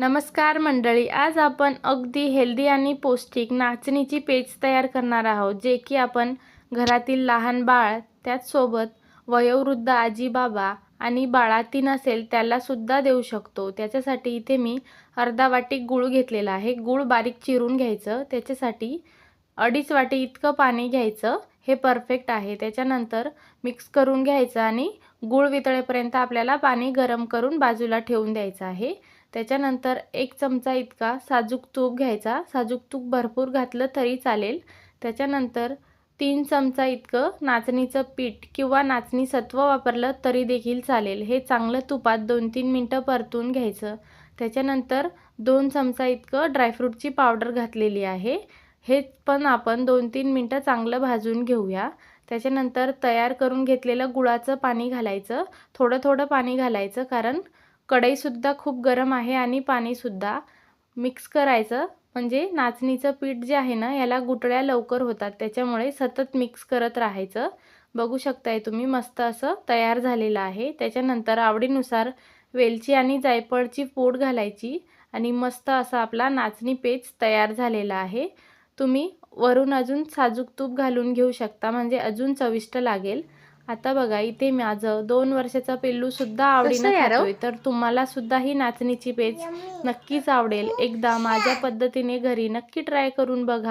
नमस्कार मंडळी आज आपण अगदी हेल्दी आणि पौष्टिक नाचणीची पेज तयार करणार आहोत जे की आपण घरातील लहान बाळ त्याचसोबत वयोवृद्ध आजी बाबा आणि बाळातीन असेल त्यालासुद्धा देऊ शकतो. त्याच्यासाठी इथे मी अर्धा वाटी गूळ घेतलेला आहे. गूळ बारीक चिरून घ्यायचं. त्याच्यासाठी अडीच वाटी इतकं पाणी घ्यायचं. हे परफेक्ट आहे. त्याच्यानंतर मिक्स करून घ्यायचं आणि गूळ वितळेपर्यंत आपल्याला पाणी गरम करून बाजूला ठेवून द्यायचं आहे. त्याच्यानंतर एक चमचा इतका साजूक तूप घ्यायचा. साजूक तूप भरपूर घातलं तरी चालेल. त्याच्यानंतर तीन चमचा इतकं नाचणीचं पीठ किंवा नाचणी सत्व वापरलं तरी देखील चालेल. हे चांगलं तुपात दोन तीन मिनटं परतून घ्यायचं. त्याच्यानंतर दोन चमचा इतकं ड्रायफ्रूटची पावडर घातलेली आहे. हे पण आपण दोन तीन मिनटं चांगलं भाजून घेऊया. त्याच्यानंतर तयार करून घेतलेलं गुळाचं पाणी घालायचं. थोडं थोडं पाणी घालायचं कारण कढईसुद्धा खूप गरम आहे आणि पाणीसुद्धा मिक्स करायचं. म्हणजे नाचणीचं पीठ जे आहे ना याला गुटळ्या लवकर होतात. त्याच्यामुळे सतत मिक्स करत राहायचं. बघू शकताय तुम्ही मस्त असं तयार झालेलं आहे. त्याच्यानंतर आवडीनुसार वेलची आणि जायफळची पूड घालायची आणि मस्त असा आपला नाचणी पेज तयार झालेला आहे. तुम्ही वरून अजून साजूक तूप घालून घेऊ शकता म्हणजे अजून चविष्ट लागेल. आता बघा इथे माझं दोन वर्षाचा पिल्लूसुद्धा आवडीनं? खातोय. तर तुम्हाला सुद्धा ही नाचणीची पेज नक्कीच आवडेल. एकदा माझ्या पद्धतीने घरी नक्की ट्राय करून बघा.